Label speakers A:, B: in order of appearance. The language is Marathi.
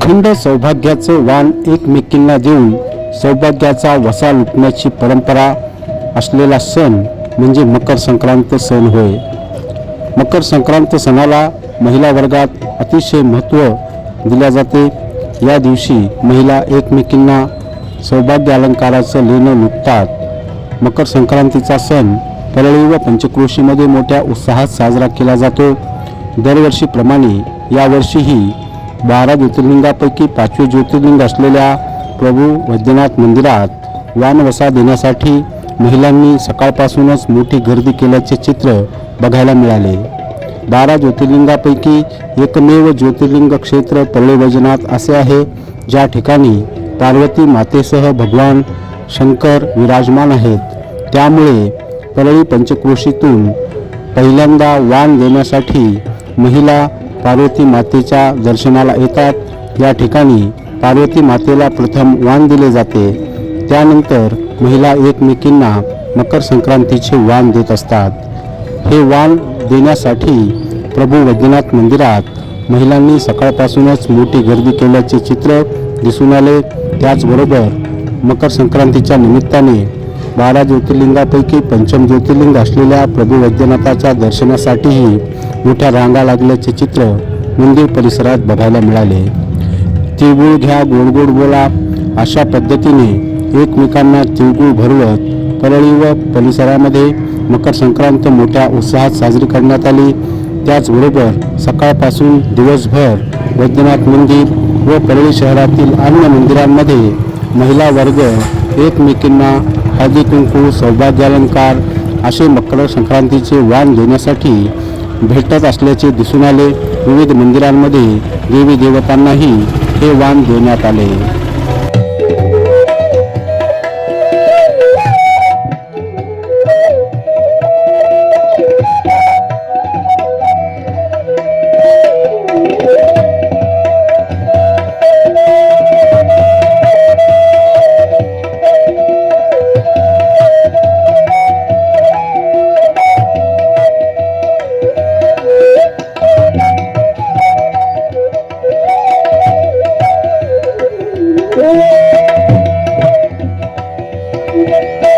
A: अखंड सौभाग्याचं वाण एकमेकींना देऊन सौभाग्याचा वसा लुटण्याची परंपरा असलेला सण म्हणजे मकर संक्रांत सण होय. मकर संक्रांत सणाला महिला वर्गात अतिशय महत्त्व दिल्या जाते. या दिवशी महिला एकमेकींना सौभाग्य अलंकाराचं लेणं लुटतात. मकर संक्रांतीचा सण परळी व पंचक्रोशीमध्ये मोठ्या उत्साहात साजरा केला जातो. दरवर्षीप्रमाणे यावर्षीही बारा ज्योतिर्लिंगापैकी पाचवे ज्योतिर्लिंग असलेल्या प्रभू वैद्यनाथ मंदिरात वानवसा देण्यासाठी महिलांनी सकाळपासूनच मोठी गर्दी केल्याचे चित्र बघायला मिळाले. बारा ज्योतिर्लिंगापैकी एकमेव ज्योतिर्लिंग क्षेत्र परळी वैजनाथ असे आहे ज्या ठिकाणी पार्वती मातेसह भगवान शंकर विराजमान आहेत. त्यामुळे परळी पंचक्रोशीतून पहिल्यांदा वाण देण्यासाठी महिला पार्वती मातेच्या दर्शनाला येतात. या ठिकाणी पार्वती मातेला प्रथम वाण दिले जाते. त्यानंतर महिला एकमेकींना मकर संक्रांतीचे वाण देत असतात. हे वाण देण्यासाठी प्रभू वैद्यनाथ मंदिरात महिलांनी सकाळपासूनच मोठी गर्दी केल्याचे चित्र दिसून आले. त्याचबरोबर मकर संक्रांतीच्या निमित्ताने बारा ज्योतिर्लिंगापैकी पंचम ज्योतिर्लिंग असलेल्या प्रभू वैद्यनाथाच्या दर्शनासाठीही मोठ्या रांगा लागल्याचे चित्र मंदिर परिसरात बघायला मिळाले. तिळगुळ घ्या गोडगोड बोला अशा पद्धतीने एकमेकांना तिळगुळ भरवत परळी व परिसरामध्ये मकर संक्रांत मोठ्या उत्साहात साजरी करण्यात आली. त्याचबरोबर सकाळपासून दिवसभर वैद्यनाथ मंदिर व परळी शहरातील अन्य मंदिरांमध्ये महिला वर्ग एकमेकींना हळदी कुंकू सौभाग्यालंकार असे मकर संक्रांतीचे वाण देण्यासाठी भेटत असल्याचे दिसून आले. विविध मंदिरांमध्ये देवी देवतांनाही हे वाण देण्यात आले. Thank you.